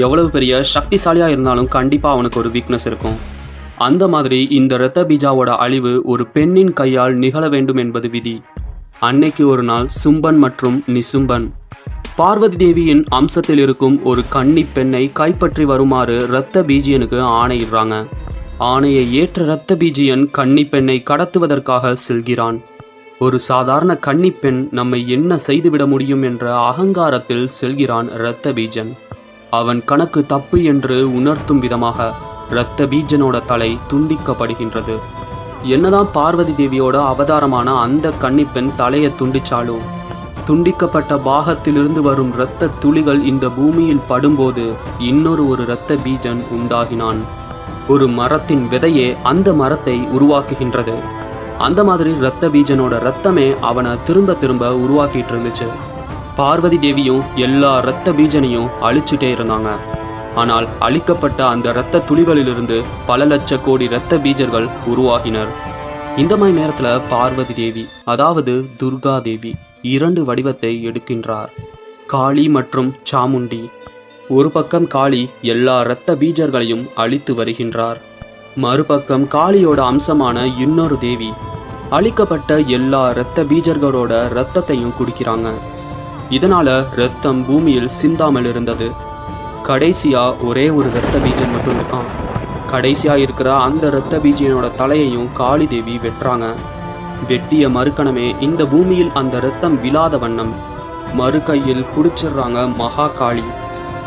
எவ்வளவு பெரிய சக்திசாலியாக இருந்தாலும் கண்டிப்பாக அவனுக்கு ஒரு வீக்னஸ் இருக்கும். அந்த மாதிரி இந்த ரத்த பீஜாவோட அழிவு ஒரு பெண்ணின் கையால் நிகழ வேண்டும் என்பது விதி. அன்னைக்கு ஒரு நாள் சும்பன் மற்றும் நிசும்பன். பார்வதி தேவியின் அம்சத்தில் இருக்கும் ஒரு கன்னி பெண்ணை கைப்பற்றி வருமாறு இரத்த பீஜியனுக்கு ஆணையிடுறாங்க. ஆணையை ஏற்ற இரத்த பீஜியன் கன்னி பெண்ணை கடத்துவதற்காக செல்கிறான். ஒரு சாதாரண கன்னி பெண் நம்மை என்ன செய்துவிட முடியும் என்ற அகங்காரத்தில் செல்கிறான் இரத்த பீஜன். அவன் கணக்கு தப்பு என்று உணர்த்தும் விதமாக இரத்த பீஜனோட தலை துண்டிக்கப்படுகின்றது. என்னதான் பார்வதி தேவியோட அவதாரமான அந்த கன்னிப்பெண் தலையை துண்டிச்சாலும் துண்டிக்கப்பட்ட பாகத்திலிருந்து வரும் இரத்த துளிகள் இந்த பூமியில் படும்போது இன்னொரு ஒரு இரத்த பீஜன் உண்டாகினான். ஒரு மரத்தின் விதையே அந்த மரத்தை உருவாக்குகின்றது. அந்த மாதிரி இரத்த பீஜனோட ரத்தமே அவனை திரும்ப திரும்ப உருவாக்கிட்டு இருந்துச்சு. பார்வதி தேவியும் எல்லா இரத்த பீஜனையும் அழிச்சிட்டே இருந்தாங்க. ஆனால் அழிக்கப்பட்ட அந்த இரத்த துளிகளிலிருந்து பல லட்ச கோடி இரத்த பீஜர்கள் உருவாகினர். இந்த மாதிரி நேரத்தில் பார்வதி தேவி அதாவது துர்கா தேவி இரண்டு வடிவத்தை எடுக்கின்றார். காளி மற்றும் சாமுண்டி. ஒரு பக்கம் காளி எல்லா இரத்த பீஜர்களையும் அழித்து வருகின்றார். மறுபக்கம் காளியோட அம்சமான இன்னொரு தேவி அழிக்கப்பட்ட எல்லா இரத்த பீஜர்களோட இரத்தத்தையும் குடிக்கிறாங்க. இதனால ரத்தம் பூமியில் சிந்தாமல் இருந்தது. கடைசியா ஒரே ஒரு ரத்த பீஜன் மட்டும் இருக்கான் கடைசியா இருக்கிற அந்த ரத்த பீஜனோட தலையையும் காளி தேவி வெட்டுறாங்க. வெட்டிய மறுக்கணமே இந்த பூமியில் அந்த ரத்தம் விழாத வண்ணம் மறு கையில் குடிச்சிடுறாங்க மகா காளி.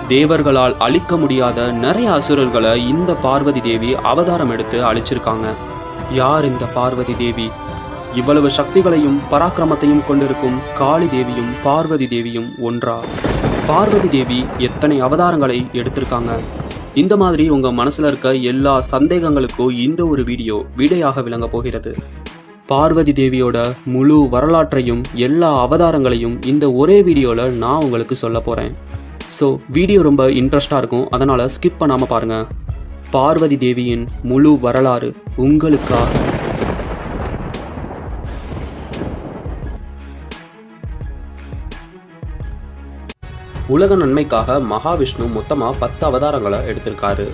தேவர்களால் அழிக்க முடியாத நிறைய அசுரர்களை இந்த பார்வதி தேவி அவதாரம் எடுத்து அழிச்சிருக்காங்க. யார் இந்த பார்வதி தேவி? இவ்வளவு சக்திகளையும் பராக்கிரமத்தையும் கொண்டிருக்கும் காளி தேவியும் பார்வதி தேவியும் ஒன்றா? பார்வதி தேவி எத்தனை அவதாரங்களை எடுத்திருக்காங்க? இந்த மாதிரி உங்க மனசுல இருக்க எல்லா சந்தேகங்களுக்கும் இந்த ஒரு வீடியோ விடையாக விளங்க போகிறது. பார்வதி தேவியோட முழு வரலாற்றையும் எல்லா அவதாரங்களையும் இந்த ஒரே வீடியோவில் நான் உங்களுக்கு சொல்ல போகிறேன் ஸோ வீடியோ ரொம்ப இன்ட்ரெஸ்டாக இருக்கும். அதனால் ஸ்கிப் பண்ணாமல் பாருங்கள் பார்வதி தேவியின் முழு வரலாறு உங்களுக்காக உலக நன்மைக்காக மகாவிஷ்ணு மொத்தமாக பத்து அவதாரங்களை எடுத்திருக்காரு.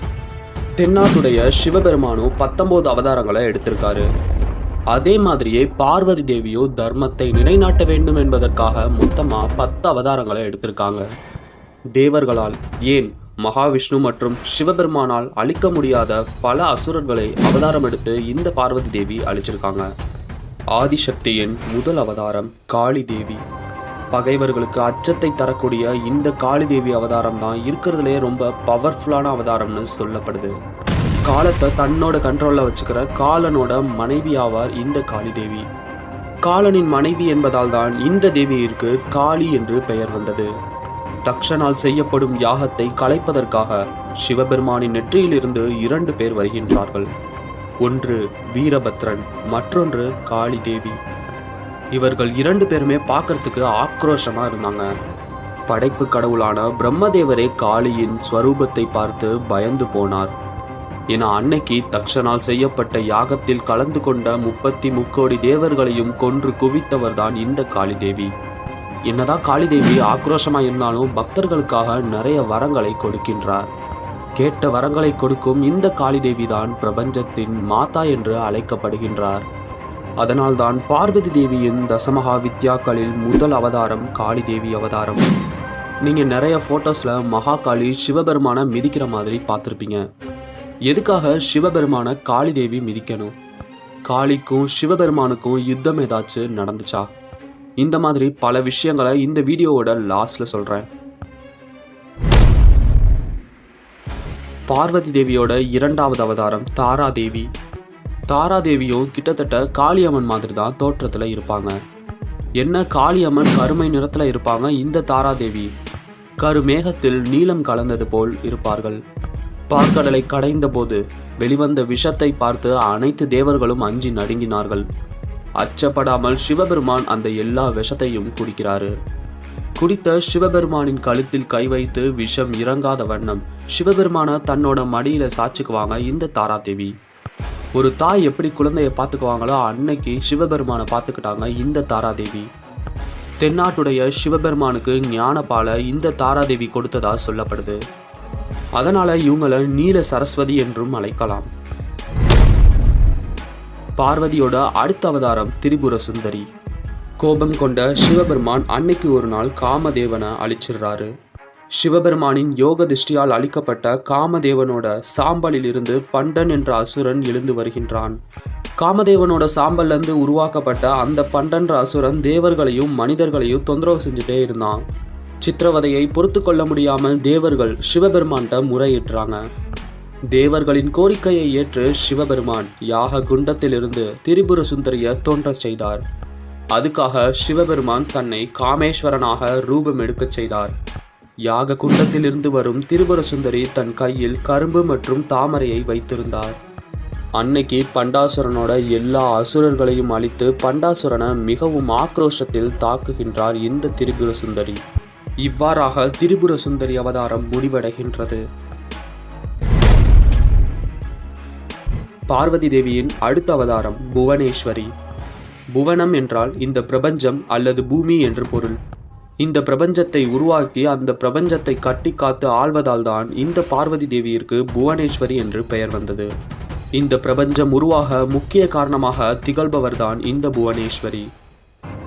தென்னாட்டுடைய சிவபெருமானும் பத்தொம்போது அவதாரங்களை எடுத்திருக்காரு. அதே மாதிரியே பார்வதி தேவியோ தர்மத்தை நிலைநாட்ட வேண்டும் என்பதற்காக மொத்தமாக பத்து அவதாரங்களை எடுத்திருக்காங்க. தேவர்களால் ஏன் மகாவிஷ்ணு மற்றும் சிவபெருமானால் அழிக்க முடியாத பல அசுரர்களை அவதாரம் எடுத்து இந்த பார்வதி தேவி அழிச்சிருக்காங்க. ஆதிசக்தியின் முதல் அவதாரம் காளி தேவி. பகைவர்களுக்கு அச்சத்தை தரக்கூடிய இந்த காளிதேவி அவதாரம் தான் இருக்கிறதுலே ரொம்ப பவர்ஃபுல்லான அவதாரம்னு சொல்லப்படுது. காலத்தை தன்னோட கண்ட்ரோலில் வச்சுக்கிற காலனோட மனைவி ஆவார் இந்த காளிதேவி. காலனின் மனைவி என்பதால் தான் இந்த தேவியிற்கு காளி என்று பெயர் வந்தது. தக்ஷனால் செய்யப்படும் யாகத்தை கலைப்பதற்காக சிவபெருமானின் நெற்றியிலிருந்து இரண்டு பேர் வருகின்றார்கள். ஒன்று வீரபத்ரன் மற்றொன்று காளி தேவி இவர்கள் இரண்டு பேருமே பார்க்கறதுக்கு ஆக்ரோஷமா இருந்தாங்க. படைப்பு கடவுளான பிரம்மதேவரே காளியின் ஸ்வரூபத்தை பார்த்து பயந்து போனார். என அன்னைக்கு தக்ஷனால் செய்யப்பட்ட யாகத்தில் கலந்து கொண்ட முப்பத்தி முக்கோடி தேவர்களையும் கொன்று குவித்தவர்தான் இந்த காளிதேவி. என்னதான் காளிதேவி ஆக்ரோஷமாக ஆக்ரோஷமா இருந்தாலும் பக்தர்களுக்காக நிறைய வரங்களை கொடுக்கின்றார். கேட்ட வரங்களை கொடுக்கும் இந்த காளிதேவி தான் பிரபஞ்சத்தின் மாதா என்று அழைக்கப்படுகின்றார். அதனால்தான் பார்வதி தேவியின் தசமகா வித்யாக்களில் முதல் அவதாரம் காளி தேவி அவதாரம். நீங்கள் நிறைய ஃபோட்டோஸில் மகாகாளி சிவபெருமானை மிதிக்கிற மாதிரி பார்த்துருப்பீங்க. எதுக்காக சிவபெருமானை காளி தேவி மிதிக்கணும்? காளிக்கும் சிவபெருமானுக்கும் யுத்தம் ஏதாச்சும் நடந்துச்சா? இந்த மாதிரி பல விஷயங்களை இந்த வீடியோவோட லாஸ்ட்ல சொல்கிறேன் பார்வதி தேவியோட இரண்டாவது அவதாரம் தாரா தேவி. தாராதேவியும் கிட்டத்தட்ட காளியம்மன் மாதிரி தான் தோற்றத்தில் இருப்பாங்க. என்ன காளியம்மன் கருமை நிறத்தில் இருப்பாங்க இந்த தாராதேவி. கருமேகத்தில் நீலம் கலந்தது போல் இருப்பார்கள். பாற்கடலை கடைந்த போது வெளிவந்த விஷத்தை பார்த்து அனைத்து தேவர்களும் அஞ்சி நடுங்கினார்கள். அச்சப்படாமல் சிவபெருமான் அந்த எல்லா விஷத்தையும் குடிக்கிறாரு. குடித்த சிவபெருமானின் கழுத்தில் கை வைத்து விஷம் இறங்காத வண்ணம் சிவபெருமான தன்னோட மடியில சாச்சுக்குவாங்க இந்த தாராதேவி. ஒரு தாய் எப்படி குழந்தைய பார்த்துக்குவாங்களோ அன்னைக்கு சிவபெருமானை பார்த்துக்கிட்டாங்க இந்த தாராதேவி. தென்னாட்டுடைய சிவபெருமானுக்கு ஞானபால இந்த தாராதேவி கொடுத்ததா சொல்லப்படுது. அதனால இவங்களை நீல சரஸ்வதி என்றும் அழைக்கலாம். பார்வதியோட அடுத்த அவதாரம் திரிபுர சுந்தரி. கோபம் கொண்ட சிவபெருமான் அன்னைக்கு ஒரு நாள் காமதேவனை அழிச்சிடுறாரு. சிவபெருமானின் யோக திருஷ்டியால் அளிக்கப்பட்ட காமதேவனோட சாம்பலில் இருந்து பண்டன் என்ற அசுரன் எழுந்து வருகின்றான். காமதேவனோட சாம்பல்லேருந்து உருவாக்கப்பட்ட அந்த பண்டன்ற அசுரன் தேவர்களையும் மனிதர்களையும் தொந்தரவு செஞ்சுட்டே இருந்தான். சித்திரவதையை பொறுத்து கொள்ள முடியாமல் தேவர்கள் சிவபெருமான்கிட்ட முறையிட்டுறாங்க தேவர்களின் கோரிக்கையை ஏற்று சிவபெருமான் யாக குண்டத்திலிருந்து திரிபுர சுந்தரிய தோன்றச் செய்தார். அதுக்காக சிவபெருமான் தன்னை காமேஸ்வரனாக ரூபம் எடுக்கச் செய்தார். யாக குண்டத்திலிருந்து வரும் திரிபுர சுந்தரி தன் கையில் கரும்பு மற்றும் தாமரையை வைத்திருந்தார். அன்னைக்கு பண்டாசுரனோட எல்லா அசுரர்களையும் அழித்து பண்டாசுரனை மிகவும் ஆக்ரோஷத்தில் தாக்குகின்றார் இந்த திரிபுர சுந்தரி இவ்வாறாக திரிபுர சுந்தரி அவதாரம் முடிவடைகின்றது. பார்வதி தேவியின் அடுத்த அவதாரம் புவனேஸ்வரி. புவனம் என்றால் இந்த பிரபஞ்சம் அல்லது பூமி என்று பொருள். இந்த பிரபஞ்சத்தை உருவாக்கி அந்த பிரபஞ்சத்தை கட்டி காத்து ஆள்வதால் தான் இந்த பார்வதி தேவியிற்கு புவனேஸ்வரி என்று பெயர் வந்தது. இந்த பிரபஞ்சம் உருவாக முக்கிய காரணமாக திகழ்பவர்தான் இந்த புவனேஸ்வரி.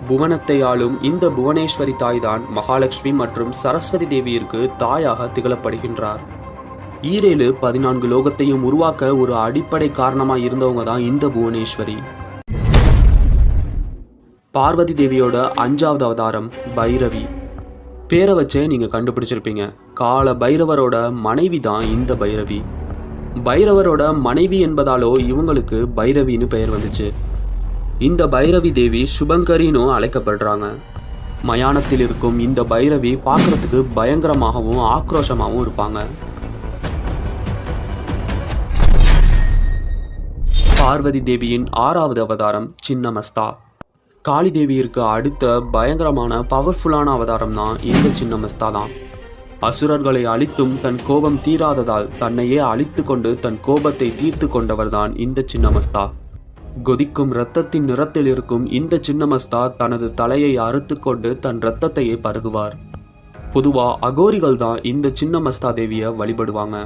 புவனத்தை ஆளும் இந்த புவனேஸ்வரி தாய்தான் மகாலட்சுமி மற்றும் சரஸ்வதி தேவியிற்கு தாயாக திகழப்படுகின்றார். ஈரேழு பதினான்கு லோகத்தையும் உருவாக்க ஒரு அடிப்படை காரணமாக இருந்தவங்க தான் இந்த புவனேஸ்வரி. பார்வதி தேவியோட அஞ்சாவது அவதாரம் பைரவி. பேரை வச்சே நீங்கள் கண்டுபிடிச்சிருப்பீங்க. கால பைரவரோட மனைவி தான் இந்த பைரவி. பைரவரோட மனைவி என்பதாலோ இவங்களுக்கு பைரவின்னு பெயர் வந்துச்சு. இந்த பைரவி தேவி சுபங்கரினும் அழைக்கப்படுறாங்க. மயானத்தில் இருக்கும் இந்த பைரவி பார்க்கறதுக்கு பயங்கரமாகவும் ஆக்ரோஷமாகவும் இருப்பாங்க. பார்வதி தேவியின் ஆறாவது அவதாரம் சின்னமஸ்தா. காளி தேவியிற்கு அடுத்த பயங்கரமான பவர்ஃபுல்லான அவதாரம் தான் இந்த சின்னமஸ்தா தான் அசுரர்களை அழித்தும் தன் கோபம் தீராததால் தன்னையே அழித்து கொண்டு தன் கோபத்தை தீர்த்து கொண்டவர்தான் இந்த சின்னமஸ்தா. கொதிக்கும் இரத்தத்தின் நிறத்தில் இருக்கும் இந்த சின்னமஸ்தா தனது தலையை அறுத்து கொண்டு தன் இரத்தத்தையே பருகுவார். பொதுவா அகோரிகள் தான் இந்த சின்னமஸ்தா தேவியை வழிபடுவாங்க.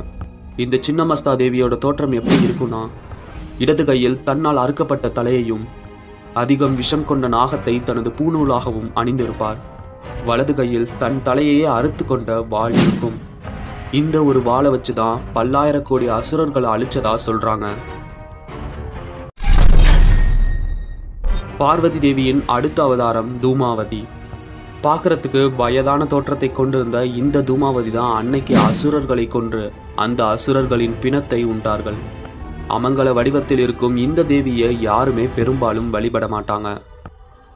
இந்த சின்னமஸ்தா தேவியோட தோற்றம் எப்படி இருக்கும்னா இடது கையில் தன்னால் அறுக்கப்பட்ட தலையையும் அதிகம் விஷம் கொண்ட நாகத்தை தனது பூநூலாகவும் அணிந்திருப்பார். வலது கையில் தன் தலையையே அறுத்து கொண்ட வாள் இருக்கும். இந்த ஒரு வாளை வச்சு தான் பல்லாயிர கோடி அசுரர்களை அழிச்சதா சொல்றாங்க. பார்வதி தேவியின் அடுத்த அவதாரம் தூமாவதி. பார்க்கறதுக்கு வயதான தோற்றத்தை கொண்டிருந்த இந்த தூமாவதி தான் அன்னைக்கு அசுரர்களை கொன்று அந்த அசுரர்களின் பிணத்தை உண்டார்கள். அமங்கல வடிவத்தில் இருக்கும் இந்த தேவியை யாருமே பெரும்பாலும் வழிபட மாட்டாங்க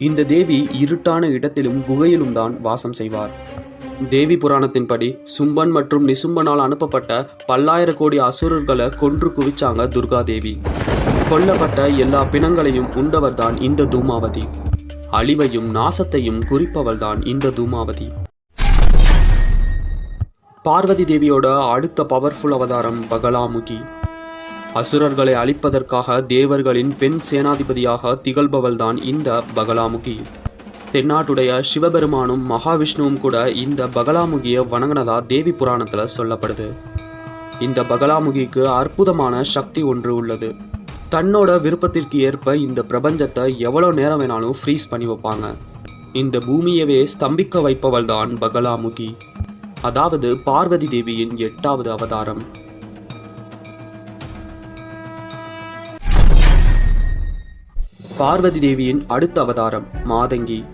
இந்த தேவி இருட்டான இடத்திலும் குகையிலும் தான் வாசம் செய்வார். தேவி புராணத்தின்படி சும்பன் மற்றும் நிசும்பனால் அனுப்பப்பட்ட பல்லாயிர கோடி அசுரர்களை கொன்று குவிச்சாங்க துர்கா தேவி. கொல்லப்பட்ட எல்லா பிணங்களையும் உண்டவர்தான் இந்த தூமாவதி. அழிவையும் நாசத்தையும் குறிப்பவள்தான் இந்த தூமாவதி. பார்வதி தேவியோட அடுத்த பவர்ஃபுல் அவதாரம் பகலாமுகி. அசுரர்களை அழிப்பதற்காக தேவர்களின் பெண் சேனாதிபதியாக திகழ்பவள்தான் இந்த பகலாமுகி. தென்னாட்டுடைய சிவபெருமானும் மகாவிஷ்ணுவும் கூட இந்த பகலாமுகியை வணங்கினதா தேவி புராணத்துல சொல்லப்படுது. இந்த பகலாமுகிக்கு அற்புதமான சக்தி ஒன்று உள்ளது. தன்னோட விருப்பத்திற்கு ஏற்ப இந்த பிரபஞ்சத்தை எவ்வளோ நேரம் வேணாலும் ஃப்ரீஸ் பண்ணி வைப்பாங்க. இந்த பூமியவே ஸ்தம்பிக்க வைப்பவள் தான் பகலாமுகி. அதாவது பார்வதி தேவியின் எட்டாவது அவதாரம். பார்வதி தேவியின் அடுத்த அவதாரம் மாதங்கி.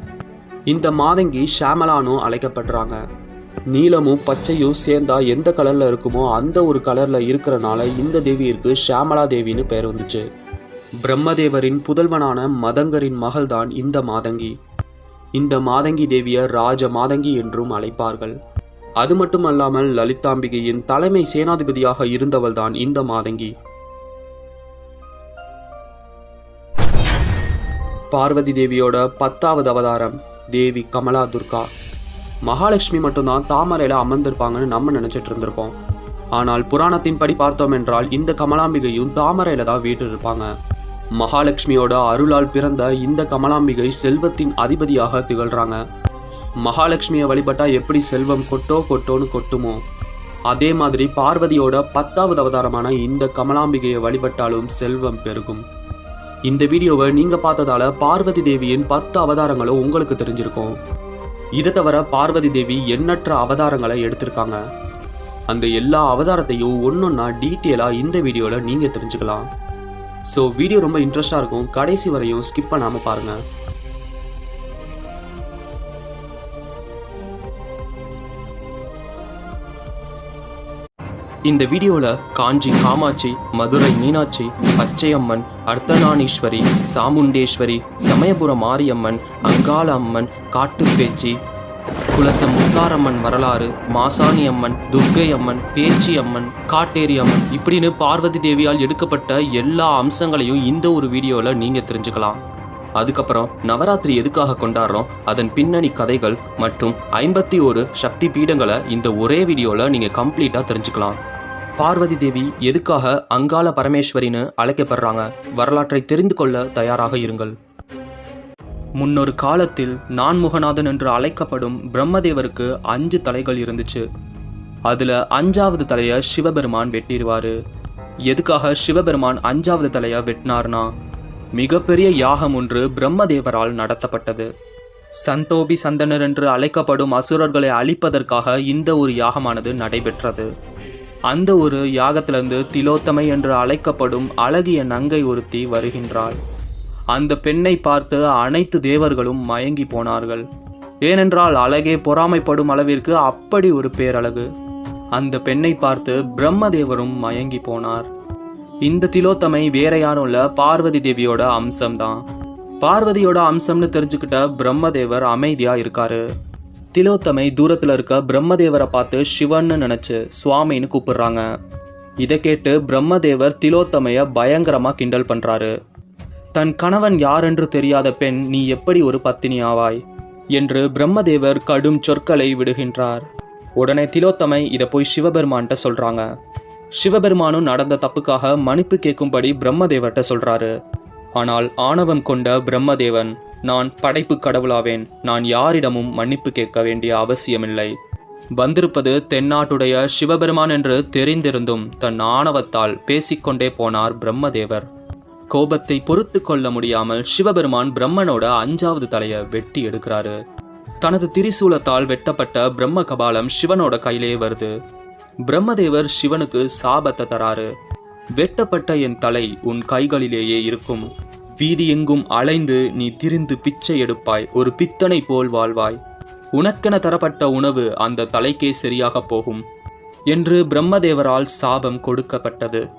இந்த மாதங்கி ஷாமலானும் அழைக்கப்படுறாங்க. நீலமும் பச்சையும் சேர்ந்தா எந்த கலர்ல இருக்குமோ அந்த ஒரு கலர்ல இருக்கிறனால இந்த தேவியிற்கு ஷாமலா தேவின்னு பெயர் வந்துச்சு. பிரம்மதேவரின் புதல்வனான மதங்கரின் மகள்தான் இந்த மாதங்கி. இந்த மாதங்கி தேவியை ராஜ மாதங்கி என்றும் அழைப்பார்கள். அது மட்டுமல்லாமல் லலிதாம்பிகையின் தலைமை சேனாதிபதியாக இருந்தவள்தான் இந்த மாதங்கி. பார்வதி தேவியோட பத்தாவது அவதாரம். தேவி கமலா துர்கா. மகாலட்சுமி மட்டும்தான் தாமரையில் அமர்ந்திருப்பாங்கன்னு நம்ம நினச்சிட்டு இருந்திருப்போம். ஆனால் புராணத்தின் படி பார்த்தோம் என்றால் இந்த கமலாம்பிகையும் தாமரையில் தான் வீட்டு இருப்பாங்க. மகாலட்சுமியோட அருளால் பிறந்த இந்த கமலாம்பிகை செல்வத்தின் அதிபதியாக திகழ்கிறாங்க மகாலட்சுமியை வழிபட்டா எப்படி செல்வம் கொட்டோ கொட்டோன்னு கொட்டுமோ? அதே மாதிரி பார்வதியோட பத்தாவது அவதாரமான இந்த கமலாம்பிகையை வழிபட்டாலும் செல்வம் பெருகும். இந்த வீடியோவை நீங்க பார்த்ததால பார்வதி தேவியின் பத்து அவதாரங்களும் உங்களுக்கு தெரிஞ்சிருக்கும். இதை தவிர பார்வதி தேவி எண்ணற்ற அவதாரங்களை எடுத்திருக்காங்க. அந்த எல்லா அவதாரத்தையும் ஒன்னொன்னா டீட்டெயிலாக இந்த வீடியோவில் நீங்கள் தெரிஞ்சுக்கலாம். ஸோ வீடியோ ரொம்ப இன்ட்ரெஸ்டாக இருக்கும். கடைசி வரையும் ஸ்கிப் பண்ணாமல் பாருங்கள் இந்த வீடியோவில் காஞ்சி காமாட்சி மதுரை மீனாட்சி பச்சையம்மன் அர்த்தநானீஸ்வரி சாமுண்டேஸ்வரி சமயபுரம் மாரியம்மன் அங்காள அம்மன் காட்டுப்பேச்சி குலச முத்தாரம்மன் வரலாறு மாசாணி அம்மன் துர்க்கை அம்மன் பேச்சி அம்மன் காட்டேரி அம்மன் இப்படின்னு பார்வதி தேவியால் எடுக்கப்பட்ட எல்லா அம்சங்களையும் இந்த ஒரு வீடியோவில் நீங்கள் தெரிஞ்சுக்கலாம். அதுக்கப்புறம் நவராத்திரி எதுக்காக கொண்டாடுறோம் அதன் பின்னணி கதைகள் மற்றும் ஐம்பத்தி ஒரு சக்தி பீடங்களை இந்த ஒரே வீடியோவில் நீங்கள் கம்ப்ளீட்டாக தெரிஞ்சுக்கலாம். பார்வதி தேவி எதுக்காக அங்காள பரமேஸ்வரின்னு அழைக்கப்படுறாங்க? வரலாற்றை தெரிந்து கொள்ள தயாராக இருங்கள். முன்னொரு காலத்தில் நான்முகநாதன் என்று அழைக்கப்படும் பிரம்மதேவருக்கு அஞ்சு தலைகள் இருந்துச்சு. அதுல அஞ்சாவது தலைய சிவபெருமான் வெட்டிடுவாரு எதுக்காக சிவபெருமான் அஞ்சாவது தலைய வெட்டினார்னா மிகப்பெரிய யாகம் ஒன்று பிரம்மதேவரால் நடத்தப்பட்டது. சந்தோபி சந்தனர் என்று அழைக்கப்படும் அசுரர்களை அழிப்பதற்காக இந்த ஒரு யாகமானது நடைபெற்றது. அந்த ஒரு யாகத்திலிருந்து திலோத்தமை என்று அழைக்கப்படும் அழகிய நங்கை ஒருத்தி வருகின்றாள். அந்த பெண்ணை பார்த்து அனைத்து தேவர்களும் மயங்கி போனார்கள். ஏனென்றால் அழகே பொறாமைப்படும் அளவிற்கு அப்படி ஒரு பேரழகு. அந்த பெண்ணை பார்த்து பிரம்மதேவரும் மயங்கி போனார். இந்த திலோத்தமை வேற யாரும் இல்ல பார்வதி தேவியோட அம்சம்தான். பார்வதியோட அம்சம்னு தெரிஞ்சுக்கிட்ட பிரம்மதேவர் அமைதியா இருக்காரு. திலோத்தமை தூரத்தில் இருக்க பிரம்மதேவரை பார்த்து சிவன்னு நினச்சி சுவாமின்னு கூப்பிடுறாங்க. இதை கேட்டு பிரம்மதேவர் திலோத்தமைய பயங்கரமாக கிண்டல் பண்ணுறாரு தன் கணவன் யாரென்று தெரியாத பெண் நீ எப்படி ஒரு பத்தினி ஆவாய்? என்று பிரம்மதேவர் கடும் சொற்களை விடுகின்றார். உடனே திலோத்தமை இதை போய் சிவபெருமான்கிட்ட சொல்கிறாங்க சிவபெருமானும் நடந்த தப்புக்காக மன்னிப்பு கேட்கும்படி பிரம்மதேவர்கிட்ட சொல்கிறாரு ஆனால் ஆணவம் கொண்ட பிரம்மதேவன் நான் படைப்பு கடவுளாவேன். நான் யாரிடமும் மன்னிப்பு கேட்க வேண்டிய அவசியமில்லை. வந்திருப்பது தென்னாட்டுடைய சிவபெருமான் என்று தெரிந்திருந்தும் தன் ஆணவத்தால் பேசிக்கொண்டே போனார் பிரம்மதேவர். கோபத்தை பொறுத்து கொள்ள முடியாமல் சிவபெருமான் பிரம்மனோட அஞ்சாவது தலையை வெட்டி எடுக்கிறாரு. தனது திரிசூலத்தால் வெட்டப்பட்ட பிரம்ம கபாலம் சிவனோட கையிலே வருது. பிரம்மதேவர் சிவனுக்கு சாபத்தை தராரு. வெட்டப்பட்ட என் தலை உன் கைகளிலேயே இருக்கும். வீதி எங்கும் அலைந்து நீ திரிந்து பிச்சை எடுப்பாய் ஒரு பித்தனை போல் வாழ்வாய். உனக்கென தரப்பட்ட உணவு அந்த தலைக்கே சரியாக போகும் என்று பிரம்மதேவரால் சாபம் கொடுக்கப்பட்டது.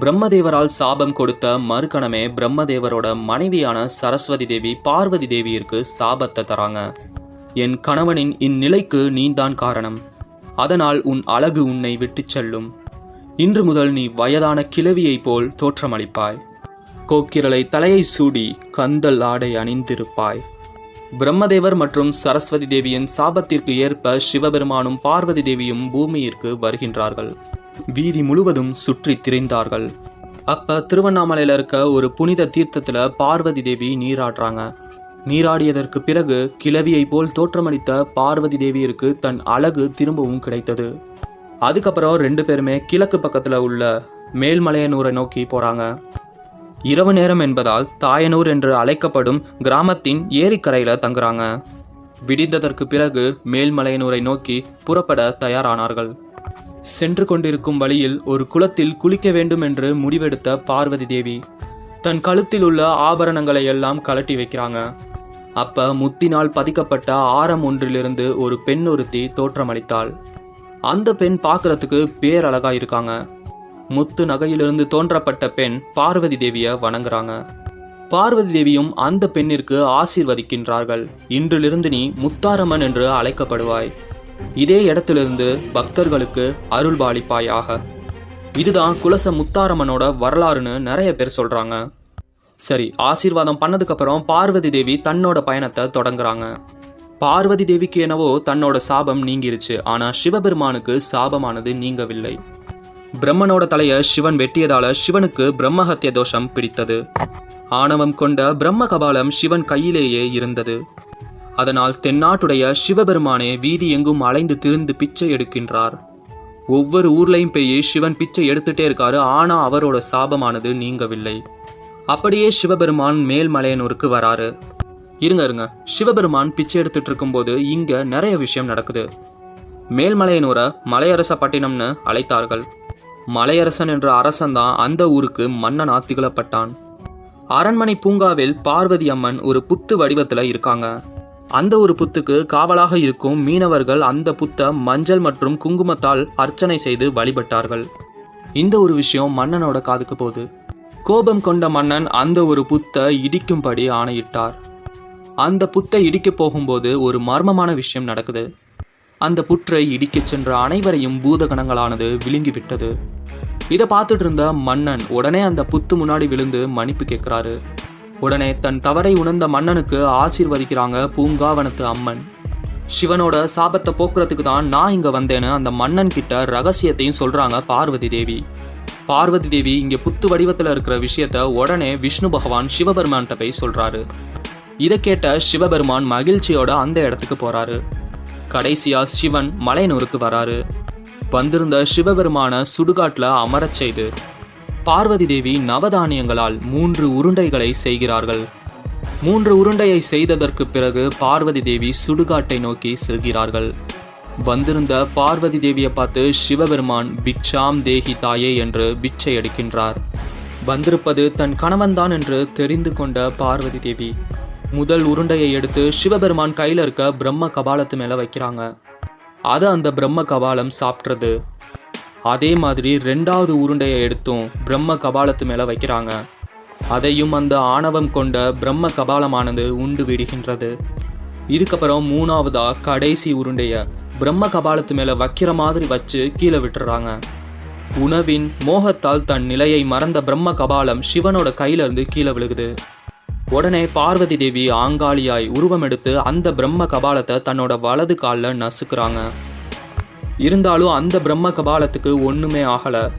பிரம்மதேவரால் சாபம் கொடுத்த மறுகணமே பிரம்மதேவரோட மனைவியான சரஸ்வதி தேவி பார்வதி தேவியிற்கு சாபத்தை தராங்க. என் கணவனின் இந்நிலைக்கு நீதான் காரணம். அதனால் உன் அழகு உன்னை விட்டுச் செல்லும். இன்று முதல் நீ வயதான கிழவியைப் போல் தோற்றமளிப்பாய். கோக்கிரலை தலையை சூடி கந்தல் ஆடை அணிந்திருப்பாய். பிரம்மதேவர் மற்றும் சரஸ்வதி தேவியின் சாபத்திற்கு ஏற்ப சிவபெருமானும் பார்வதி தேவியும் பூமியிற்கு வருகின்றார்கள். வீதி முழுவதும் சுற்றி திரிந்தார்கள். அப்ப திருவண்ணாமலையில் இருக்க ஒரு புனித தீர்த்தத்துல பார்வதி தேவி நீராடுறாங்க. நீராடியதற்கு பிறகு கிழவியை போல் தோற்றமளித்த பார்வதி தேவியிற்கு தன் அழகு திரும்பவும் கிடைத்தது. அதுக்கப்புறம் ரெண்டு பேருமே கிழக்கு பக்கத்தில் உள்ள மேல்மலையனூரை நோக்கி போகிறாங்க இரவு நேரம் என்பதால் தாயனூர் என்று அழைக்கப்படும் கிராமத்தின் ஏரிக்கரையில் தங்குறாங்க. விடிந்ததற்கு பிறகு மேல்மலையனூரை நோக்கி புறப்பட தயாரானார்கள். சென்று கொண்டிருக்கும் வழியில் ஒரு குளத்தில் குளிக்க வேண்டும் என்று முடிவெடுத்த பார்வதி தேவி தன் கழுத்தில் உள்ள ஆபரணங்களை எல்லாம் கலட்டி வைக்கிறாங்க. அப்ப முத்தினால் பதிக்கப்பட்ட ஆரம் ஒன்றிலிருந்து ஒரு பெண் ஒருத்தி தோற்றமளித்தாள். அந்த பெண் பார்க்கறதுக்கு பேரழகா இருக்காங்க. முத்து நகையிலிருந்து தோன்றப்பட்ட பெண் பார்வதி தேவியை வணங்குறாங்க. பார்வதி தேவியும் அந்த பெண்ணிற்கு ஆசீர்வதிக்கின்றார்கள். இன்றிலிருந்து நீ முத்தாரம்மன் என்று அழைக்கப்படுவாய். இதே இடத்திலிருந்து பக்தர்களுக்கு அருள் பாலிப்பாயாக இதுதான் குலச முத்தாரம்மனோட வரலாறுன்னு நிறைய பேர் சொல்றாங்க. சரி ஆசீர்வாதம் பண்ணதுக்கப்புறம் பார்வதி தேவி தன்னோட பயணத்தை தொடங்குறாங்க. பார்வதி தேவிக்கு என்னவோ தன்னோட சாபம் நீங்கிருச்சு. ஆனா சிவபெருமானுக்கு சாபமானது நீங்கவில்லை. பிரம்மனோட தலையை சிவன் வெட்டியதால சிவனுக்கு பிரம்மஹத்திய தோஷம் பிடித்தது. ஆணவம் கொண்ட பிரம்ம கபாலம் சிவன் கையிலேயே இருந்தது. அதனால் தென்னாட்டுடைய சிவபெருமானே வீதி எங்கும் அலைந்து திரிந்து பிச்சை எடுக்கின்றார். ஒவ்வொரு ஊர்லையும் போய் சிவன் பிச்சை எடுத்துட்டே இருக்காரு. ஆனா அவரோட சாபமானது நீங்கவில்லை. அப்படியே சிவபெருமான் மேல்மலையனூருக்கு வராரு. இருங்க இருங்க. சிவபெருமான் பிச்சை எடுத்துட்டு இருக்கும்போது இங்க நிறைய விஷயம் நடக்குது. மேல்மலையனூரை மலையரச பட்டினம்னு அழைத்தார்கள். மலையரசன் என்ற அரசன் தான் அந்த ஊருக்கு மன்னனா திகழப்பட்டான். அரண்மனை பூங்காவில் பார்வதி அம்மன் ஒரு புத்து வடிவத்தில் இருக்காங்க. அந்த ஒரு புத்துக்கு காவலாக இருக்கும் மீனவர்கள் அந்த புத்த மஞ்சள் மற்றும் குங்குமத்தால் அர்ச்சனை செய்து வழிபட்டார்கள். இந்த ஒரு விஷயம் மன்னனோட காதுக்கு போகுது. கோபம் கொண்ட மன்னன் அந்த ஒரு புத்தை இடிக்கும்படி ஆணையிட்டார். அந்த புத்தை இடிக்கப் போகும்போது ஒரு மர்மமான விஷயம் நடக்குது. அந்த புற்றை இடிக்கச் சென்ற அனைவரையும் பூதகணங்களானது விழுங்கிவிட்டது. இதை பார்த்துட்டு இருந்த மன்னன் உடனே அந்த புத்து முன்னாடி விழுந்து மன்னிப்பு கேட்குறாரு. உடனே தன் தவறை உணர்ந்த மன்னனுக்கு ஆசீர்வதிக்கிறாங்க பூங்காவனத்து அம்மன். சிவனோட சாபத்தை போக்குறதுக்கு தான் நான் இங்க வந்தேன்னு அந்த மன்னன் கிட்ட ரகசியத்தையும் சொல்றாங்க பார்வதி தேவி. பார்வதி தேவி இங்க புத்து வடிவத்தில் இருக்கிற விஷயத்த உடனே விஷ்ணு பகவான் சிவபெருமான்கிட்ட போய் சொல்றாரு. இதை கேட்ட சிவபெருமான் மகிழ்ச்சியோட அந்த இடத்துக்கு போறாரு. கடைசியா சிவன் மலையனூருக்கு வராரு வந்திருந்த சிவபெருமான சுடுகாட்டில் அமரச் செய்து பார்வதி தேவி நவதானியங்களால் மூன்று உருண்டைகளை செய்கிறார்கள். மூன்று உருண்டையை செய்ததற்கு பிறகு பார்வதி தேவி சுடுகாட்டை நோக்கி செல்கிறார்கள். வந்திருந்த பார்வதி தேவியை பார்த்து சிவபெருமான் பிக்ஷாம் தேகி தாயே என்று பிச்சை எடுக்கின்றார். வந்திருப்பது தன் கணவன்தான் என்று தெரிந்து கொண்ட பார்வதி தேவி. முதல் உருண்டையை எடுத்து சிவபெருமான் கையில் இருக்க பிரம்ம கபாலத்து மேலே வைக்கிறாங்க. அதை அந்த பிரம்ம கபாலம் சாப்பிட்றது. அதே மாதிரி ரெண்டாவது உருண்டையை எடுத்தும் பிரம்ம கபாலத்து மேலே வைக்கிறாங்க. அதையும் அந்த ஆணவம் கொண்ட பிரம்ம கபாலமானது உண்டு விடுகின்றது. இதுக்கப்புறம் மூணாவதா கடைசி உருண்டைய பிரம்ம கபாலத்து மேலே வைக்கிற மாதிரி வச்சு கீழே விட்டுறாங்க. உணவின் மோகத்தால் தன் நிலையை மறந்த பிரம்ம கபாலம் சிவனோட கையில இருந்து கீழே விழுகுது. உடனே பார்வதி தேவி ஆங்காளியாய் உருவம் எடுத்து அந்த பிரம்ம கபாலத்தை தன்னோட வலது காலில் நசுக்குறாங்க. இருந்தாலும் அந்த பிரம்ம கபாலத்துக்கு ஒண்ணுமே ஆகல.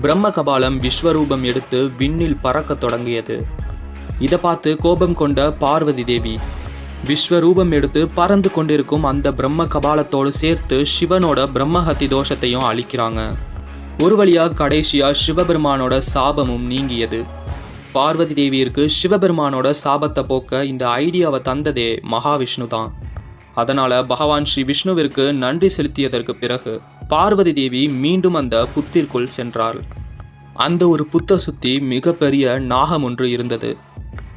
பிரம்ம கபாலம் விஸ்வரூபம் எடுத்து விண்ணில் பறக்கத் தொடங்கியது. இதை பார்த்து கோபம் கொண்ட பார்வதி தேவி விஸ்வரூபம் எடுத்து பறந்து கொண்டிருக்கும் அந்த பிரம்ம கபாலத்தோடு சேர்த்து சிவனோட பிரம்மஹத்தி தோஷத்தையும் அழிக்கிறாங்க. ஒரு வழியாக கடைசியாக சிவபெருமானோட சாபமும் நீங்கியது. பார்வதி தேவியிற்கு சிவபெருமானோட சாபத்தை போக்க இந்த ஐடியாவை தந்ததே மகாவிஷ்ணு தான். அதனால பகவான் ஸ்ரீ விஷ்ணுவிற்கு நன்றி செலுத்தியதற்கு பிறகு பார்வதி தேவி மீண்டும் அந்த புத்திற்குள் சென்றாள். அந்த ஒரு புத்த சுத்தி மிகப்பெரிய நாகம் ஒன்று இருந்தது.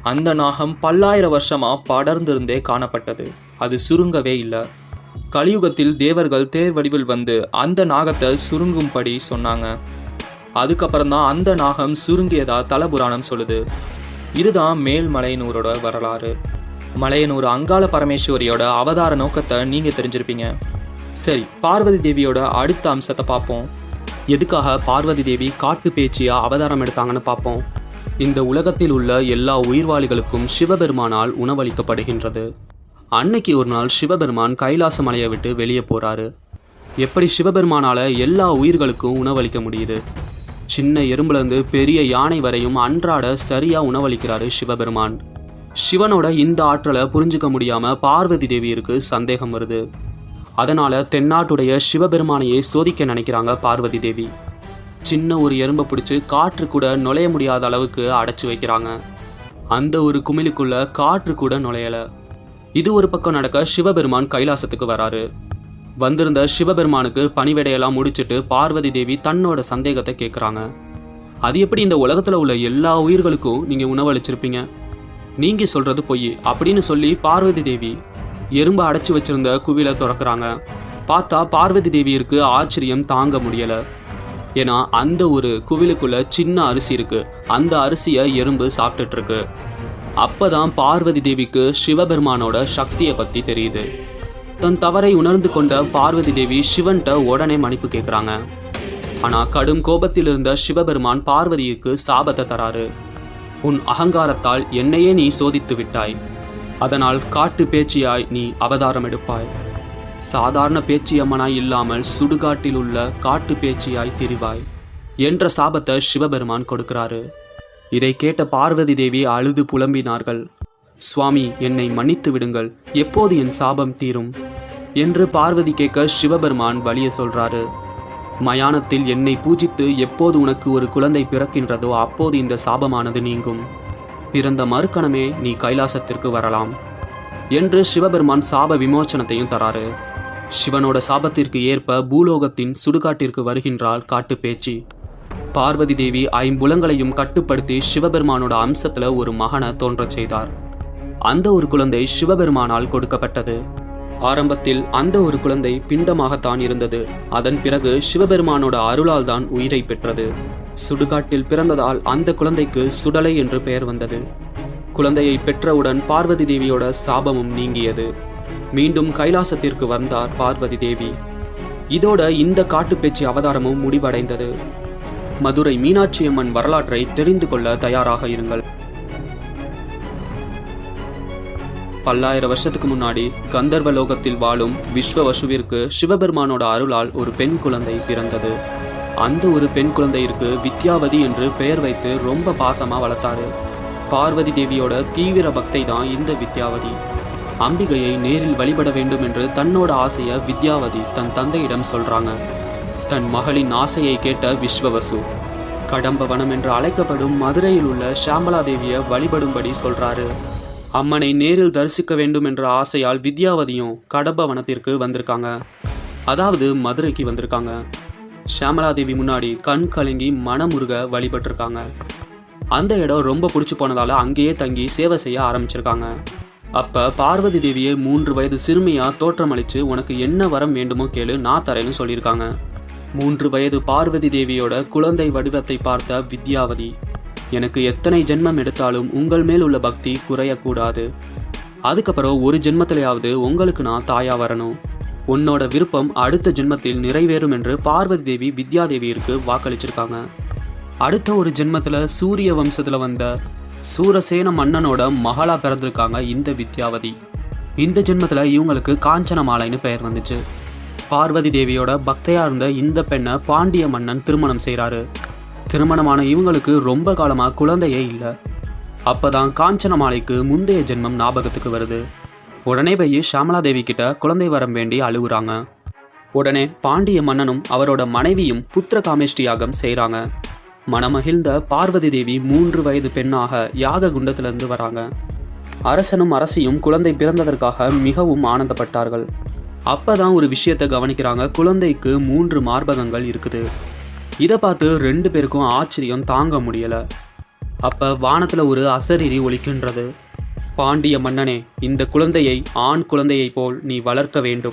அந்த நாகம் பல்லாயிரம் வருஷமா படர்ந்திருந்தே காணப்பட்டது. அது சுருங்கவே இல்லை. கலியுகத்தில் தேவர்கள் தேர் வடிவில் வந்து அந்த நாகத்தை சுருங்கும்படி சொன்னாங்க. அதுக்கப்புறம் தான் அந்த நாகம் சுருங்கியதா தலபுராணம் சொல்லுது. இதுதான் மேல்மலையனூரோட வரலாறு. மலையனூர் அங்காள பரமேஸ்வரியோட அவதார நோக்கத்தை நீங்க தெரிஞ்சிருப்பீங்க. சரி பார்வதி தேவியோட அடுத்த அம்சத்தை பார்ப்போம். எதுக்காக பார்வதி தேவி காட்டு பேச்சியா அவதாரம் எடுத்தாங்கன்னு பார்ப்போம். இந்த உலகத்தில் உள்ள எல்லா உயிர்வாளிகளுக்கும் சிவபெருமானால் உணவளிக்கப்படுகின்றது. அன்னைக்கு ஒரு நாள் சிவபெருமான் கைலாச மலையை விட்டு வெளியே போறாரு. எப்படி சிவபெருமானால எல்லா உயிர்களுக்கும் உணவளிக்க முடியுது? சின்ன எறும்புலேருந்து பெரிய யானை வரையும் அன்றாட சரியாக உணவளிக்கிறாரு சிவபெருமான். சிவனோட இந்த ஆற்றலை புரிஞ்சுக்க முடியாமல் பார்வதி தேவியிற்கு சந்தேகம் வருது. அதனால் தென்னாட்டுடைய சிவபெருமானையே சோதிக்க நினைக்கிறாங்க பார்வதி தேவி. சின்ன ஒரு எறும்பை பிடிச்சி காற்று கூட நுழைய முடியாத அளவுக்கு அடைச்சி வைக்கிறாங்க. அந்த ஒரு குமிழுக்குள்ள காற்று கூட நுழையல. இது ஒரு பக்கம் நடக்க சிவபெருமான் கைலாசத்துக்கு வராரு. வந்திருந்த சிவபெருமானுக்கு பணிவிடையெல்லாம் முடிச்சுட்டு பார்வதி தேவி தன்னோட சந்தேகத்தை கேட்குறாங்க அது எப்படி இந்த உலகத்தில் உள்ள எல்லா உயிர்களுக்கும் நீங்கள் உணவளிச்சிருப்பீங்க? நீங்கள் சொல்கிறது பொய். அப்படின்னு சொல்லி பார்வதி தேவி எறும்பு அடைச்சி வச்சிருந்த குவிலை திறக்கிறாங்க. பார்த்தா பார்வதி தேவியிற்கு ஆச்சரியம் தாங்க முடியலை. ஏன்னா அந்த ஒரு குவிலுக்குள்ள சின்ன அரிசி இருக்கு. அந்த அரிசியை எறும்பு சாப்பிட்டுட்டு இருக்கு. அப்பதான் பார்வதி தேவிக்கு சிவபெருமானோட சக்தியை பற்றி தெரியுது. தன் தவறை உணர்ந்து கொண்ட பார்வதி தேவி சிவன்கிட்ட உடனே மன்னிப்பு கேட்குறாங்க ஆனால் கடும் கோபத்தில் இருந்த சிவபெருமான் பார்வதிக்கு சாபத்தை தராரு. உன் அகங்காரத்தால் என்னையே நீ சோதித்து விட்டாய். அதனால் காட்டு பேச்சியாய் நீ அவதாரம் எடுப்பாய். சாதாரண பேச்சியம்மனாய் இல்லாமல் சுடுகாட்டில் உள்ள காட்டு பேச்சியாய் திரிவாய் என்ற சாபத்தை சிவபெருமான் கொடுக்கிறாரு. இதை கேட்ட பார்வதி தேவி அழுது புலம்பினார்கள். சுவாமி என்னை மன்னித்து விடுங்கள். எப்போது என் சாபம் தீரும்? என்று பார்வதி கேட்க சிவபெருமான் வழிய சொல்றாரு. மயானத்தில் என்னை பூஜித்து எப்போது உனக்கு ஒரு குழந்தை பிறக்கின்றதோ அப்போது இந்த சாபமானது நீங்கும். பிறந்த மறுக்கணமே நீ கைலாசத்திற்கு வரலாம். என்று சிவபெருமான் சாப விமோச்சனத்தையும் தராரு. சிவனோட சாபத்திற்கு ஏற்ப பூலோகத்தின் சுடுகாட்டிற்கு வருகின்றாள் காட்டுப்பேச்சி. பார்வதி தேவி ஐம்புலங்களையும் கட்டுப்படுத்தி சிவபெருமானோட அம்சத்துல ஒரு மகனை தோன்றச் செய்தார். அந்த ஒரு குழந்தை சிவபெருமானால் கொடுக்கப்பட்டது. ஆரம்பத்தில் அந்த ஒரு குழந்தை பிண்டமாகத்தான் இருந்தது. அதன் பிறகு சிவபெருமானோட அருளால் தான் உயிரை பெற்றது. சுடுகாட்டில் பிறந்ததால் அந்த குழந்தைக்கு சுடலை என்று பெயர் வந்தது. குழந்தையை பெற்றவுடன் பார்வதி தேவியோட சாபமும் நீங்கியது. மீண்டும் கைலாசத்திற்கு வந்தார் பார்வதி தேவி. இதோட இந்த காட்டுப்பேச்சி அவதாரமும் முடிவடைந்தது. மதுரை மீனாட்சி அம்மன் வரலாற்றை தெரிந்து கொள்ள தயாராக இருங்கள். பல்லாயிரம் வருஷத்துக்கு முன்னாடி கந்தர்வ லோகத்தில் வாழும் விஸ்வவசுவிற்கு சிவபெருமானோட அருளால் ஒரு பெண் குழந்தை பிறந்தது. அந்த ஒரு பெண் குழந்தையிற்கு வித்யாவதி என்று பெயர் வைத்து ரொம்ப பாசமா வளர்த்தாரு. பார்வதி தேவியோட தீவிர பக்தை தான் இந்த வித்யாவதி. அம்பிகையை நேரில் வழிபட வேண்டும் என்று தன்னோட ஆசைய வித்யாவதி தன் தந்தையிடம் சொல்றாங்க. தன் மகளின் ஆசையை கேட்ட விஸ்வவசு கடம்பவனம் என்று அழைக்கப்படும் மதுரையில் உள்ள ஷாமலா தேவியை வழிபடும்படி சொல்றாரு. அம்மனை நேரில் தரிசிக்க வேண்டும் என்ற ஆசையால் வித்யாவதியும் கடம்பவனத்திற்கு வந்திருக்காங்க. அதாவது மதுரைக்கு வந்திருக்காங்க. ஷியாமலாதேவி முன்னாடி கண் கலங்கி மனமுருக வழிபட்டிருக்காங்க. அந்த இடம் ரொம்ப பிடிச்சி போனதால அங்கேயே தங்கி சேவை செய்ய ஆரம்பிச்சிருக்காங்க. அப்ப பார்வதி தேவியை மூன்று வயது சிறுமியா தோற்றமளிச்சு உனக்கு என்ன வரம் வேண்டுமோ கேளு நான் தரேன்னு சொல்லியிருக்காங்க. மூன்று வயது பார்வதி தேவியோட குழந்தை வடிவத்தை பார்த்த வித்யாவதி எனக்கு எத்தனை ஜென்மம் எடுத்தாலும் உங்கள் மேல் உள்ள பக்தி குறையக்கூடாது. அதுக்கப்புறம் ஒரு ஜென்மத்திலேயாவது உங்களுக்கு நான் தாயா வரணும். உன்னோட விருப்பம் அடுத்த ஜென்மத்தில் நிறைவேறும் என்று பார்வதி தேவி வித்யாதேவியிற்கு வாக்களிச்சிருக்காங்க. அடுத்த ஒரு ஜென்மத்தில் சூரிய வம்சத்தில் வந்த சூரசேன மன்னனோட மகளா பிறந்திருக்காங்க இந்த வித்யாவதி. இந்த ஜென்மத்தில் இவங்களுக்கு காஞ்சன மாலைன்னு பெயர் வந்துச்சு. பார்வதி தேவியோட பக்தையாக இருந்த இந்த பெண்ணை பாண்டிய மன்னன் திருமணம் செய்கிறாரு திருமணமான இவங்களுக்கு ரொம்ப காலமாக குழந்தையே இல்லை. அப்போதான் காஞ்சன மாலைக்கு முந்தைய ஜென்மம் ஞாபகத்துக்கு வருது. உடனே போய் ஷாமலா தேவி கிட்ட குழந்தை வரம் வேண்டி அழுகுறாங்க. உடனே பாண்டிய மன்னனும் அவரோட மனைவியும் புத்திர காமேஷ்டி யாகம் செய்கிறாங்க மனமகிழ்ந்த பார்வதி தேவி மூன்று வயது பெண்ணாக யாக குண்டத்திலிருந்து வராங்க. அரசனும் அரசியும் குழந்தை பிறந்ததற்காக மிகவும் ஆனந்தப்பட்டார்கள். அப்பதான் ஒரு விஷயத்தை கவனிக்கிறாங்க. குழந்தைக்கு மூன்று மார்பகங்கள் இருக்குது. இதை பார்த்து ரெண்டு பேருக்கும் ஆச்சரியம் தாங்க முடியல. அப்போ வானத்தில் ஒரு அசரீரி ஒலிக்கின்றது. பாண்டிய மன்னனே இந்த குழந்தையை ஆண் குழந்தையைப் போல் நீ வளர்க்க வேண்டும்.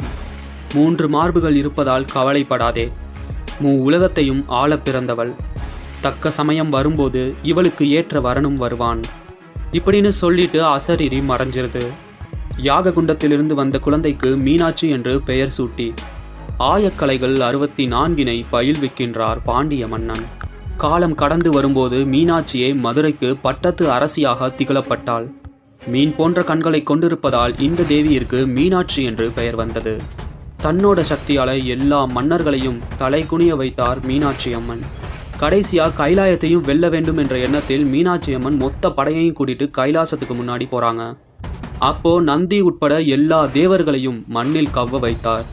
மூன்று மார்புகள் இருப்பதால் கவலைப்படாதே. மூ உலகத்தையும் ஆளப் பிறந்தவள். தக்க சமயம் வரும்போது இவளுக்கு ஏற்ற வரனும் வருவான். இப்படின்னு சொல்லிட்டு அசரீரி மறைஞ்சிருது. யாக குண்டத்திலிருந்து வந்த குழந்தைக்கு மீனாட்சி என்று பெயர் சூட்டி. ஆயக்கலைகள் அறுபத்தி நான்கினை பயில்விக்கின்றார் பாண்டிய மன்னன். காலம் கடந்து வரும்போது மீனாட்சியே மதுரைக்கு பட்டத்து அரசியாக திகழப்பட்டாள். மீன் போன்ற கண்களை கொண்டிருப்பதால் இந்த தேவியிற்கு மீனாட்சி என்று பெயர் வந்தது. தன்னோட சக்தியால எல்லா மன்னர்களையும் தலை குனிய வைத்தார் மீனாட்சி அம்மன். கடைசியா கைலாயத்தையும் வெல்ல வேண்டும் என்ற எண்ணத்தில் மீனாட்சி அம்மன் மொத்த படையையும் கூட்டிட்டு கைலாசத்துக்கு முன்னாடி போறாங்க. அப்போ நந்தி உட்பட எல்லா தேவர்களையும் மண்ணில் கவ்வ வைத்தார்.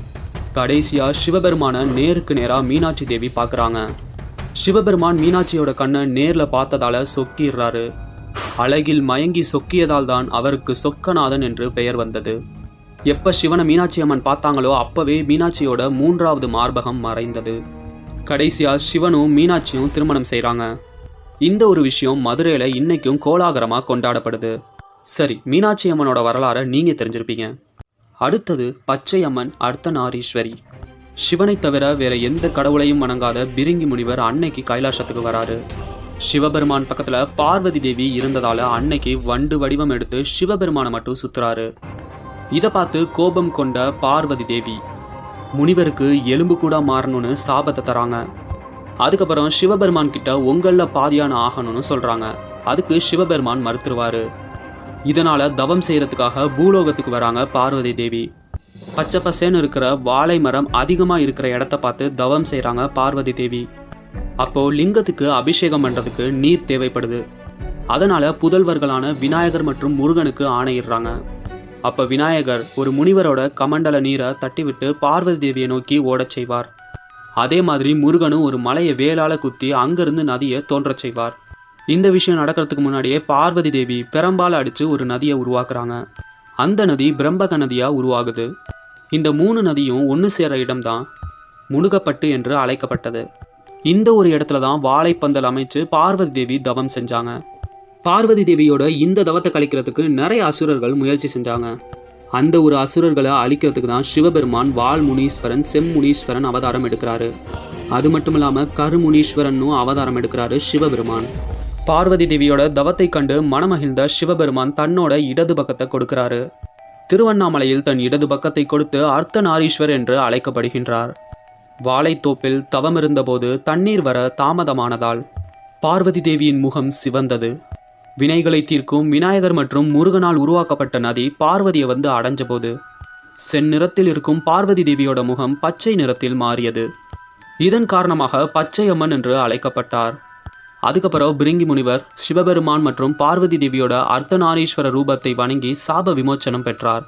கடைசியா சிவபெருமானை நேருக்கு நேராக மீனாட்சி தேவி பார்க்குறாங்க சிவபெருமான் மீனாட்சியோட கண்ணை நேரில் பார்த்ததால சொக்கிடுறாரு அழகில் மயங்கி சொக்கியதால் தான் அவருக்கு சொக்கநாதன் என்று பெயர் வந்தது. எப்ப சிவனை மீனாட்சி அம்மன் பார்த்தாங்களோ அப்பவே மீனாட்சியோட மூன்றாவது மார்பகம் மறைந்தது. கடைசியா சிவனும் மீனாட்சியும் திருமணம் செய்கிறாங்க இந்த ஒரு விஷயம் மதுரையில் இன்னைக்கும் கோலாகரமாக கொண்டாடப்படுது. சரி மீனாட்சி அம்மனோட வரலாறை நீங்கள் தெரிஞ்சிருப்பீங்க. அடுத்தது பச்சை அம்மன் அர்த்தநாரீஸ்வரி. சிவனை தவிர வேற எந்த கடவுளையும் வணங்காத பிரிங்கி முனிவர் அன்னைக்கு கைலாசத்துக்கு வராரு. சிவபெருமான் பக்கத்துல பார்வதி தேவி இருந்ததால அன்னைக்கு வண்டு வடிவம் எடுத்து சிவபெருமானை மட்டும் சுத்துறாரு. இதை பார்த்து கோபம் கொண்ட பார்வதி தேவி முனிவருக்கு எலும்பு கூட மாறணும்னு சாபத்தை தராங்க. அதுக்கப்புறம் சிவபெருமான் கிட்ட உங்களில் பாதியான ஆகணும்னு சொல்றாங்க. அதுக்கு சிவபெருமான் மறுத்துருவாரு. இதனால தவம் செய்யறதுக்காக பூலோகத்துக்கு வராங்க பார்வதி தேவி. பச்சை பசேன்னு இருக்கிற வாழை மரம் அதிகமா இருக்கிற இடத்த பார்த்து தவம் செய்கிறாங்க பார்வதி தேவி. அப்போ லிங்கத்துக்கு அபிஷேகம் பண்றதுக்கு நீர் தேவைப்படுது. அதனால புதல்வர்களான விநாயகர் மற்றும் முருகனுக்கு ஆணையிடுறாங்க. அப்ப விநாயகர் ஒரு முனிவரோட கமண்டல நீரை தட்டிவிட்டு பார்வதி தேவியை நோக்கி ஓடச் செய்வார். அதே மாதிரி முருகனும் ஒரு மலையை வேலால குத்தி அங்கிருந்து நதியை தோன்றச் செய்வார். இந்த விஷயம் நடக்கிறதுக்கு முன்னாடியே பார்வதி தேவி பெரம்பால அடித்து ஒரு நதியை உருவாக்குறாங்க. அந்த நதி பிரம்பக நதியாக உருவாகுது. இந்த மூணு நதியும் ஒன்று சேர இடம்தான். முழுகப்பட்டு என்று அழைக்கப்பட்டது. இந்த ஒரு இடத்துல தான் வாழைப்பந்தல் அமைச்சு பார்வதி தேவி தவம் செஞ்சாங்க. பார்வதி தேவியோட இந்த தவத்தை கழிக்கிறதுக்கு நிறைய அசுரர்கள் முயற்சி செஞ்சாங்க. அந்த ஒரு அசுரர்களை அழிக்கிறதுக்கு தான் சிவபெருமான் வால்முனீஸ்வரன் செம்முனீஸ்வரன் அவதாரம் எடுக்கிறாரு. அது மட்டும் இல்லாமல் கருமுனீஸ்வரனும் அவதாரம் எடுக்கிறாரு சிவபெருமான். பார்வதி தேவியோட தவத்தை கண்டு மனமகிழ்ந்த சிவபெருமான் தன்னோட இடது பக்கத்தை கொடுக்கிறாரு. திருவண்ணாமலையில் தன் இடது பக்கத்தை கொடுத்து அர்த்தநாரீஸ்வர் என்று அழைக்கப்படுகின்றார். வாழைத்தோப்பில் தவம் இருந்தபோது தண்ணீர் வர தாமதமானதால் பார்வதி தேவியின் முகம் சிவந்தது. வினைகளை தீர்க்கும் விநாயகர் மற்றும் முருகனால் உருவாக்கப்பட்ட நதி பார்வதியை வந்து அடைஞ்சபோது செந்நிறத்தில் இருக்கும் பார்வதி தேவியோட முகம் பச்சை நிறத்தில் மாறியது. இதன் காரணமாக பச்சையம்மன் என்று அழைக்கப்பட்டார். அதுக்கப்புறம் பிரிங்கி முனிவர் சிவபெருமான் மற்றும் பார்வதி தேவியோட அர்த்தநாரீஸ்வர ரூபத்தை வணங்கி சாப விமோச்சனம் பெற்றார்.